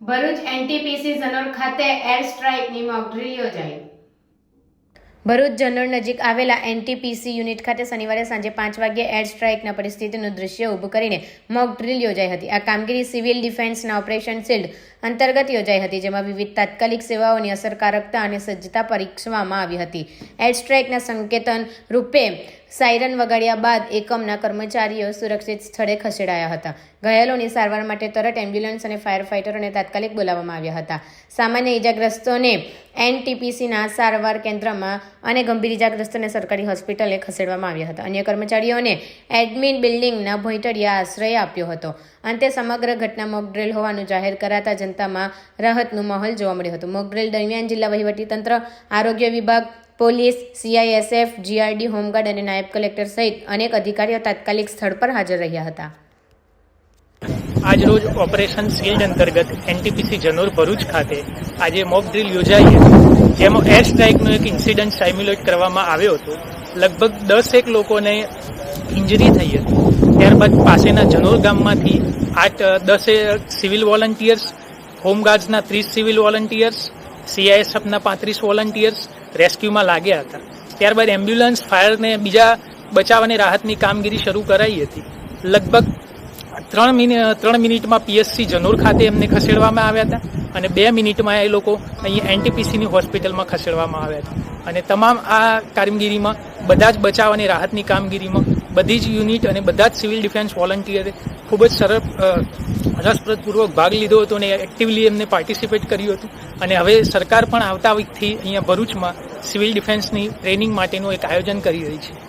Bharuch NTPC Zanor ખાતે air સ્ટ્રાઇકની mock drill યોજાઈ. ભરૂચ જનોર નજીક આવેલા એનટીપીસી યુનિટ ખાતે શનિવારે સાંજે પાંચ વાગ્યે એર સ્ટ્રાઇકના પરિસ્થિતિનું દૃશ્ય ઊભું કરીને મોક ડ્રીલ યોજાઈ હતી. આ કામગીરી સિવિલ ડિફેન્સના ઓપરેશન શિલ્ડ અંતર્ગત યોજાઈ હતી, જેમાં વિવિધ તાત્કાલિક સેવાઓની અસરકારકતા અને સજ્જતા પરીક્ષવામાં આવી હતી. સ્ટ્રાઇકના સંકેતન રૂપે સાયરન વગાડ્યા બાદ એકમના કર્મચારીઓ સુરક્ષિત સ્થળે ખસેડાયા હતા. ઘાયલોની સારવાર માટે તરત એમ્બ્યુલન્સ અને ફાયર ફાઇટરોને તાત્કાલિક બોલાવવામાં આવ્યા હતા. સામાન્ય ઇજાગ્રસ્તોને એનટીપીસીના સારવાર કેન્દ્રમાં અને ગંભીર ઇજાગ્રસ્તોને સરકારી હોસ્પિટલે ખસેડવામાં આવ્યા હતા. અન્ય કર્મચારીઓને એડમિન બિલ્ડિંગના ભોંયટડિયા આશ્રય આપ્યો હતો. અંતે સમગ્ર ઘટના મોકડ્રેલ હોવાનું જાહેર કરાતા જનતામાં રાહતનું માહોલ જોવા મળ્યો હતો. મોકડ્રીલ દરમિયાન જિલ્લા વહીવટીતંત્ર, આરોગ્ય વિભાગ, પોલીસ સીઆઈએસએફ જીઆરડી હોમગાર્ડ અને નાયબ કલેક્ટર સહિત અનેક અધિકારીઓ તાત્કાલિક સ્થળ પર હાજર રહ્યા હતા. આજરોજ ઓપરેશન શિલ્ડ અંતર્ગત એનટીપીસી જનોર ભરૂચ ખાતે આજે મોક ડ્રીલ યોજાઈ જેમાં એર સ્ટ્રાઇકનો એક ઇન્સિડન્ટ સાઇમ્યુલેટ કરવામાં આવ્યો હતો. લગભગ દસેક લોકોને ઇન્જરી થઈ હતી. ત્યારબાદ પાસેના જનોર ગામમાંથી આઠ, દસે સિવિલ વોલન્ટિયર્સ હોમગાર્ડ્સના ત્રીસ સિવિલ વોલન્ટિયર્સ સીઆઈએસએફના પાંત્રીસ વોલન્ટિયર્સ રેસ્ક્યુમાં લાગ્યા હતા. ત્યારબાદ એમ્બ્યુલન્સ, ફાયરને બીજા બચાવ અને રાહતની કામગીરી શરૂ કરાઈ હતી. લગભગ ત્રણ મિનિટ ત્રણ મિનિટમાં પીએસસી જનોર ખાતે એમને ખસેડવામાં આવ્યા હતા અને બે મિનિટમાં એ લોકો અહીં એનટીપીસીની હોસ્પિટલમાં ખસેડવામાં આવ્યા હતા. અને તમામ આ કામગીરીમાં બધા જ બચાવ અને રાહતની કામગીરીમાં બધી જ યુનિટ અને બધા જ સિવિલ ડિફેન્સ વોલન્ટિયરે ખૂબ જ સરળ રસપ્રદપૂર્વક ભાગ લીધો હતો અને એક્ટિવલી એમને પાર્ટિસિપેટ કર્યું હતું. અને હવે સરકાર પણ આવતા વીકથી અહીંયા ભરૂચમાં સિવિલ ડિફેન્સની ટ્રેનિંગ માટેનું એક આયોજન કરી રહી છે.